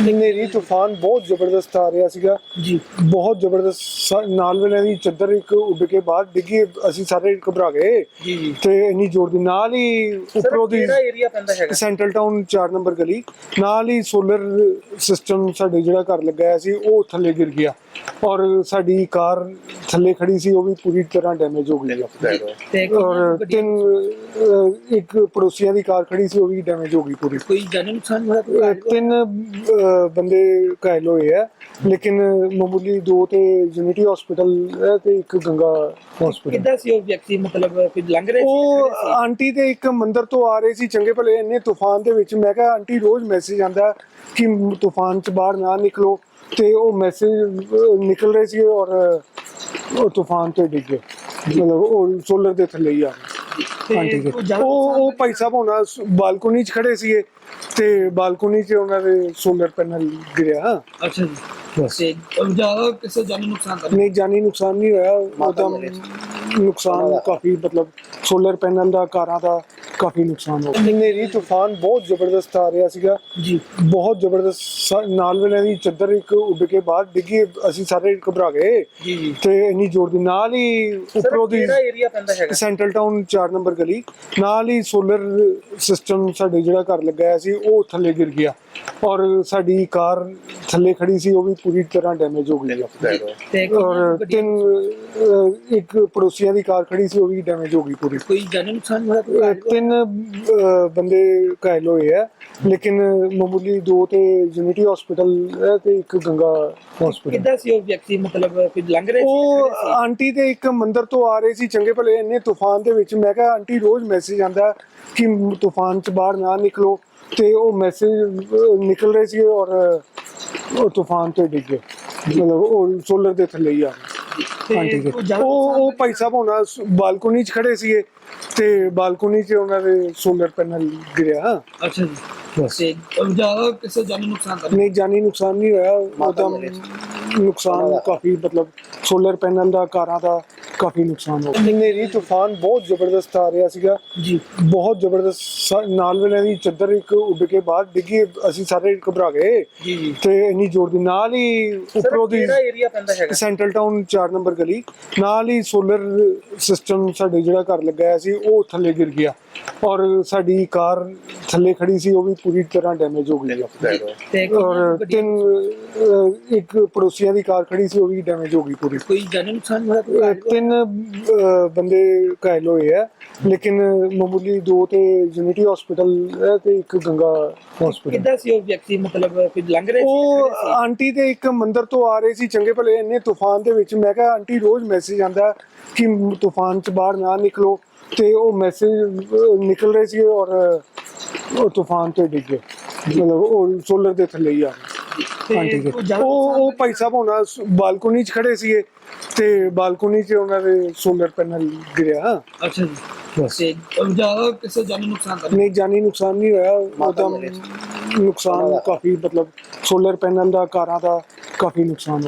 ਹਨੇਰੀ ਤੂਫਾਨ ਬਹੁਤ ਜ਼ਬਰਦਸਤ ਆ ਰਿਹਾ ਸੀਗਾ। ਜੀ। ਬਹੁਤ ਜ਼ਬਰਦਸਤ ਸ- ਨਾਲ ਵਾਲਿਆਂ ਦੀ ਚੱਦਰ ਇੱਕ ਉੱਡ ਕੇ ਬਾਹਰ ਡਿੱਗੀ ਅਸੀਂ ਸਾਰੇ ਘਬਰਾ ਗਏ। ਜੀ ਜੀ। ਤੇ ਇੰਨੀ ਜ਼ੋਰ ਦੀ ਨਾਲ ਹੀ ਉੱਪਰੋਂ ਦੀ ਕਿਹੜਾ ਏਰੀਆ ਪੈਂਦਾ ਹੈਗਾ? ਸੈਂਟਰਲ ਟਾਊਨ 4 ਨੰਬਰ ਗਲੀ ਨਾਲ ਹੀ ਸੋਲਰ ਸਿਸਟਮ ਸਾਡੇ ਜਿਹੜਾ ਘਰ ਲੱਗਿਆ ਸੀ ਉਹ ਥੱਲੇ ਗਿਰ ਗਿਆ। ਔਰ ਸਾਡੀ ਕਾਰ ਥੱਲੇ ਖੜੀ ਸੀ ਉਹ ਵੀ ਪੂਰੀ ਤਰ੍ਹਾਂ ਡੈਮੇਜ ਹੋ ਗਈ ਹੈ ਤੇ ਔਰ ਤਿੰਨ ਅਹ, ਇੱਕ ਪੜੋਸੀਆਂ ਦੀ ਕਾਰ ਖੜੀ ਸੀ ਉਹ ਵੀ ਡੈਮੇਜ ਹੋ ਗਈ ਪੂਰੀ। ਕੋਈ ਜਾਨੀ ਨੁਕਸਾਨ ਹੋਇਆ ਕੋਈ? ਅਹ, ਤਿੰਨ ਅਹ, ਬੰਦੇ ਘਾਇਲ ਹੋਏ ਆ ਲੇਕਿਨ ਮਾਮੂਲੀ ਦੋ ਤੇ ਯੂਨਿਟੀ ਹਸਪੀਟਲ ਹੈ ਤੇ ਇੱਕ ਗੰਗਾ ਹਸਪੀਟਲ ਕਿੱਦਾਂ ਸੀ ਉਹ ਵਿਅਕਤੀ? ਮਤਲਬ ਕੋਈ ਲੰਘ ਰਿਹਾ ਸੀ ਉਹ? ਆਂਟੀ ਤੇ ਇੱਕ ਮੰਦਿਰ ਤੋਂ ਆ ਰਹੇ ਸੀ ਚੰਗੇ ਭਲੇ ਇੰਨੇ ਤੂਫਾਨ ਦੇ ਵਿੱਚ। ਮੈਂ ਕਿਹਾ ਆਂਟੀ ਰੋਜ਼ ਮੈਸੇਜ ਆਂਦਾ ਕਿ ਤੂਫਾਨ ਚ ਬਾਹਰ ਨਾ ਨਿਕਲੋ। ਤੇ ਉਹ ਮੈਸੇਜ ਨਿਕਲ ਰਹੇ ਸੀ ਔਰ ਉਹ ਤੂਫਾਨ ਤੇ ਡਿੱਗ। ਗਏ ਮਤਲਬ ਉਹ ਸੋਲਰ ਦੇ ਥੱਲੇ ਹੀ ਆ ਤੇ ਜ਼ਿਆਦਾ ਉਹ ਉਹ ਭਾਈ ਸਾਹਿਬ ਹੋਣਾ ਬਾਲਕੋਨੀ 'ਚ ਖੜੇ ਸੀਗੇ ਤੇ ਬਾਲਕੋਨੀ 'ਚ ਉਹਨਾਂ ਦੇ ਸੋਲਰ ਪੈਨਲ ਗਿਰਿਆ। ਅੱਛਾ ਜੀ। ਬਸ। ਤੇ ਜ਼ਿਆਦਾ ਕਿਸੇ ਜਾਨੀ ਨੁਕਸਾਨ ਤਾਂ ਨਹੀਂ? ਨਹੀਂ ਜਾਨੀ ਨੁਕਸਾਨ ਨਹੀਂ ਹੋਇਆ। ਉਹਦਾ ਨੁਕਸਾਨ ਕਾਫੀ ਮਤਲਬ ਸੋਲਰ ਪੈਨਲ ਦਾ ਕਾਰਾਂ ਦਾ ਕਾਫੀ ਨੁਕਸਾਨ ਹੋ ਗਿਆ। ਹਨੇਰੀ ਤੂਫਾਨ ਬਹੁਤ ਜ਼ਬਰਦਸਤ ਆ ਰਿਹਾ ਸੀਗਾ। ਜੀ। ਬਹੁਤ ਜ਼ਬਰਦਸਤ ਸ- ਨਾਲ ਵਾਲਿਆਂ ਦੀ ਚੱਦਰ ਇੱਕ ਉੱਡ ਕੇ ਬਾਹਰ ਡਿੱਗੀ ਅਸੀਂ ਸਾਰੇ ਘਬਰਾ ਗਏ। ਜੀ ਜੀ। ਤੇ ਇੰਨੀ ਜ਼ੋਰ ਦੀ ਨਾਲ ਹੀ ਉੱਪਰੋਂ ਦੀ ਕਿਹੜਾ ਏਰੀਆ ਪੈਂਦਾ ਹੈਗਾ? ਸੈਂਟਰਲ ਟਾਊਨ 4 ਨੰਬਰ ਗਲੀ ਨਾਲ ਹੀ ਸੋਲਰ ਸਿਸਟਮ ਸਾਡੇ ਜਿਹੜਾ ਘਰ ਲੱਗਿਆ ਸੀ ਉਹ ਥੱਲੇ ਗਿਰ ਗਿਆ। ਔਰ ਸਾਡੀ ਕਾਰ ਥੱਲੇ ਖੜੀ ਸੀ ਉਹ ਵੀ ਪੂਰੀ ਤਰ੍ਹਾਂ ਡੈਮੇਜ ਹੋ ਗਈ ਹੈ ਤੇ ਔਰ ਤਿੰਨ ਅਹ, ਇੱਕ ਪੜੋਸੀਆਂ ਦੀ ਕਾਰ ਖੜੀ ਸੀ ਉਹ ਵੀ ਡੈਮੇਜ ਹੋ ਗਈ ਪੂਰੀ। ਕੋਈ ਜਾਨੀ ਨੁਕਸਾਨ ਹੋਇਆ ਕੋਈ? ਅਹ, ਤਿੰਨ ਅਹ, ਬੰਦੇ ਘਾਇਲ ਹੋਏ ਆ ਲੇਕਿਨ ਮਾਮੂਲੀ ਦੋ ਤੇ ਯੂਨਿਟੀ ਹਸਪੀਟਲ ਹੈ ਤੇ ਇੱਕ ਗੰਗਾ ਹਸਪੀਟਲ ਕਿੱਦਾਂ ਸੀ ਉਹ ਵਿਅਕਤੀ? ਮਤਲਬ ਕੋਈ ਲੰਘ ਰਿਹਾ ਸੀ ਉਹ? ਆਂਟੀ ਤੇ ਇੱਕ ਮੰਦਿਰ ਤੋਂ ਆ ਰਹੇ ਸੀ ਚੰਗੇ ਭਲੇ ਇੰਨੇ ਤੂਫਾਨ ਦੇ ਵਿੱਚ। ਮੈਂ ਕਿਹਾ ਆਂਟੀ ਰੋਜ਼ ਮੈਸੇਜ ਆਂਦਾ ਕਿ ਤੂਫਾਨ ਚ ਬਾਹਰ ਨਾ ਨਿਕਲੋ। ਤੇ ਉਹ ਮੈਸੇਜ ਨਿਕਲ ਰਹੇ ਸੀ ਔਰ ਉਹ ਤੂਫਾਨ ਤੇ ਡਿੱਗ। ਗਏ ਮਤਲਬ ਉਹ ਸੋਲਰ ਦੇ ਥੱਲੇ ਹੀ ਆ ਜ਼ਿਆਦਾ ਉਹ ਉਹ ਭਾਈ ਸਾਹਿਬ ਹੋਣਾ ਬਾਲਕੋਨੀ 'ਚ ਖੜੇ ਸੀਗੇ ਤੇ ਬਾਲਕੋਨੀ 'ਚ ਉਹਨਾਂ ਦੇ ਸੋਲਰ ਪੈਨਲ ਗਿਰਿਆ। ਅੱਛਾ ਜੀ। ਬਸ। ਤੇ ਜ਼ਿਆਦਾ ਕਿਸੇ ਜਾਨੀ ਨੁਕਸਾਨ ਨਹੀਂ? ਨਹੀਂ ਜਾਨੀ ਨੁਕਸਾਨ ਨਹੀਂ ਹੋਇਆ। ਉਹਦਾ ਨੁਕਸਾਨ ਕਾਫੀ ਮਤਲਬ ਸੋਲਰ ਪੈਨਲ ਦਾ ਕਾਰਾਂ ਦਾ ਕਾਫੀ ਨੁਕਸਾਨ ਹੋ ਗਿਆ। ਹਨੇਰੀ ਤੂਫਾਨ ਬਹੁਤ ਜ਼ਬਰਦਸਤ ਆ ਰਿਹਾ ਸੀਗਾ। ਜੀ। ਬਹੁਤ ਜ਼ਬਰਦਸਤ ਸ- ਨਾਲ ਵਾਲਿਆਂ ਦੀ ਚੱਦਰ ਇੱਕ ਉੱਡ ਕੇ ਬਾਹਰ ਡਿੱਗੀ ਅਸੀਂ ਸਾਰੇ ਘਬਰਾ ਗਏ। ਜੀ ਜੀ। ਤੇ ਇੰਨੀ ਜ਼ੋਰ ਦੀ ਨਾਲ ਹੀ ਉੱਪਰੋਂ ਦੀ ਕਿਹੜਾ ਏਰੀਆ ਪੈਂਦਾ ਹੈਗਾ? ਸੈਂਟਰਲ ਟਾਊਨ 4 ਨੰਬਰ ਗਲੀ ਨਾਲ ਹੀ ਸੋਲਰ ਸਿਸਟਮ ਸਾਡੇ ਜਿਹੜਾ ਘਰ ਲੱਗਿਆ ਸੀ ਉਹ ਥੱਲੇ ਗਿਰ ਗਿਆ। ਔਰ ਸਾਡੀ ਕਾਰ ਥੱਲੇ ਖੜੀ ਸੀ ਉਹ ਵੀ ਪੂਰੀ ਤਰ੍ਹਾਂ ਡੈਮੇਜ ਹੋ ਗਈ ਹੈ ਤੇ ਔਰ ਤਿੰਨ ਅਹ, ਇੱਕ ਪੜੋਸੀਆਂ ਦੀ ਕਾਰ ਖੜੀ ਸੀ ਉਹ ਵੀ ਡੈਮੇਜ ਹੋ ਗਈ ਪੂਰੀ। ਕੋਈ ਜਾਨੀ ਨੁਕਸਾਨ ਹੋਇਆ ਕੋਈ? ਅਹ, ਤਿੰਨ ਅਹ, ਬੰਦੇ ਘਾਇਲ ਹੋਏ ਆ ਲੇਕਿਨ ਮਾਮੂਲੀ ਦੋ ਤੇ ਯੂਨਿਟੀ ਹਸਪੀਟਲ ਹੈ ਤੇ ਇੱਕ ਗੰਗਾ ਹਸਪੀਟਲ ਕਿੱਦਾਂ ਸੀ ਉਹ ਵਿਅਕਤੀ? ਮਤਲਬ ਕੋਈ ਲੰਘ ਰਿਹਾ ਸੀ ਉਹ? ਆਂਟੀ ਤੇ ਇੱਕ ਮੰਦਿਰ ਤੋਂ ਆ ਰਹੇ ਸੀ ਚੰਗੇ ਭਲੇ ਇੰਨੇ ਤੂਫਾਨ ਦੇ ਵਿੱਚ। ਮੈਂ ਕਿਹਾ ਆਂਟੀ ਰੋਜ਼ ਮੈਸੇਜ ਆਂਦਾ ਕਿ ਤੂਫਾਨ ਚ ਬਾਹਰ ਨਾ ਨਿਕਲੋ। ਤੇ ਉਹ ਮੈਸੇਜ ਨਿਕਲ ਰਹੇ ਸੀ ਔਰ ਉਹ ਤੂਫਾਨ ਤੇ ਡਿੱਗ। ਮਤਲਬ ਉਹ ਸੋਲਰ ਦੇ ਥੱਲੇ ਹੀ ਆ ਜ਼ਿਆਦਾ ਉਹ ਉਹ ਭਾਈ ਸਾਹਿਬ ਹੋਣਾ ਬਾਲਕੋਨੀ 'ਚ ਖੜੇ ਸੀਗੇ ਤੇ ਬਾਲਕੋਨੀ 'ਚ ਉਹਨਾਂ ਦੇ ਸੋਲਰ ਪੈਨਲ ਗਿਰਿਆ। ਅੱਛਾ ਜੀ। ਬਸ। ਤੇ ਜ਼ਿਆਦਾ ਕਿਸੇ ਜਾਨੀ ਨੁਕਸਾਨ ਤਾਂ ਨਹੀਂ? ਨਹੀਂ ਜਾਨੀ ਨੁਕਸਾਨ ਨਹੀਂ ਹੋਇਆ। ਉਹਦਾ ਨੁਕਸਾਨ ਕਾਫੀ ਮਤਲਬ ਸੋਲਰ ਪੈਨਲ ਦਾ ਕਾਰਾਂ ਦਾ ਕਾਫੀ ਨੁਕਸਾਨ ਹੋ